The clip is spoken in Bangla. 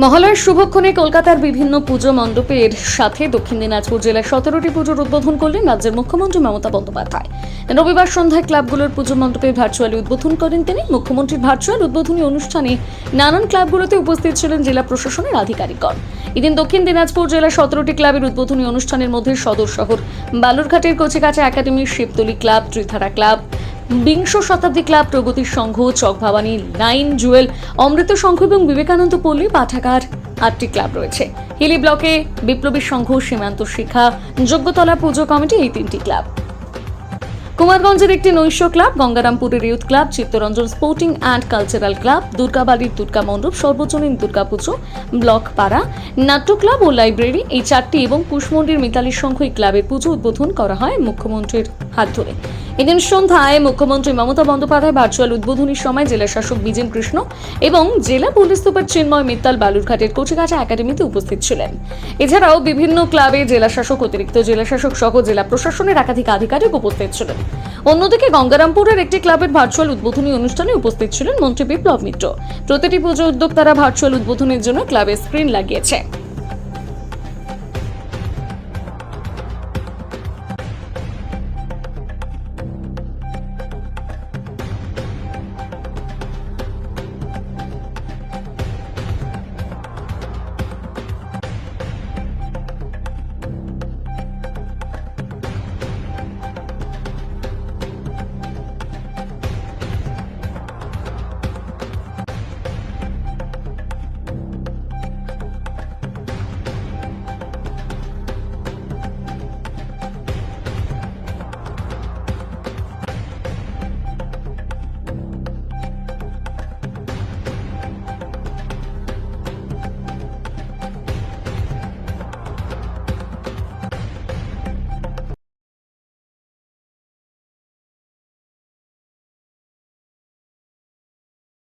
মহালয়ার শুভক্ষণে কলকাতার বিভিন্ন পুজো মণ্ডপের সাথে দক্ষিণ দিনাজপুর জেলার সতেরোটি পুজোর উদ্বোধন করলেন রাজ্যের মুখ্যমন্ত্রী মমতা বন্দ্যোপাধ্যায়। রবিবার সন্ধ্যায় ক্লাবগুলোর পুজো মণ্ডপে ভার্চুয়ালি উদ্বোধন করেন তিনি। মুখ্যমন্ত্রীর ভার্চুয়াল উদ্বোধনী অনুষ্ঠানে নানান ক্লাবগুলোতে উপস্থিত ছিলেন জেলা প্রশাসনের আধিকারিকগণ। এদিন দক্ষিণ দিনাজপুর জেলার সতেরোটি ক্লাবের উদ্বোধনী অনুষ্ঠানের মধ্যে সদর শহর বালুরঘাটের কচিকাচা academy Shibtali club, Tridhara club বিংশ শতাব্দী ক্লাব প্রগতির সংঘ, চক ভবানী লাইন জুয়েল, অমৃত সংঘ এবং বিবেকানন্দ পল্লী পাঠাগার আটটি ক্লাব রয়েছে। হিলি ব্লকে বিপ্লবী সংঘ, সীমান্ত শিখা, যোগ্যতলা পুজো কমিটি এই তিনটি ক্লাব। কুমারগঞ্জের একটি নৈশ club, গঙ্গারামপুরের youth club, Chittaranjan sporting and cultural club, দুর্গাবাড়ির Durga মণ্ডপ, সর্বজনীন দুর্গাপুজো ব্লক পাড়া, নাট্য ক্লাব ও লাইব্রেরি এই চারটি এবং কুশমন্ডির মিতালির সংঘ এই ক্লাবের পুজো উদ্বোধন করা হয় মুখ্যমন্ত্রীর হাত ধরে। এদিন সন্ধ্যায় মুখ্যমন্ত্রী মমতা বন্দ্যোপাধ্যায় ভার্চুয়াল উদ্বোধনীর সময় জেলা শাসক বিজেন কৃষ্ণ এবং জেলা পুলিশ সুপার চিন্ময় মিত্তাল বালুরঘাটের কচিকাচা একাডেমিতে উপস্থিত ছিলেন। এছাড়াও বিভিন্ন ক্লাবে জেলা শাসক, অতিরিক্ত জেলা শাসক সহ জেলা প্রশাসনের একাধিক আধিকারিক উপস্থিত ছিলেন। অন্যদিকে গঙ্গারামপুরের একটি ক্লাবের ভার্চুয়াল উদ্বোধনী অনুষ্ঠানে উপস্থিত ছিলেন মন্ত্রী বিপ্লব মিত্র। প্রতিটি পুজো উদ্যোক্তারা ভার্চুয়াল উদ্বোধনের জন্য ক্লাবে স্ক্রিন লাগিয়েছে।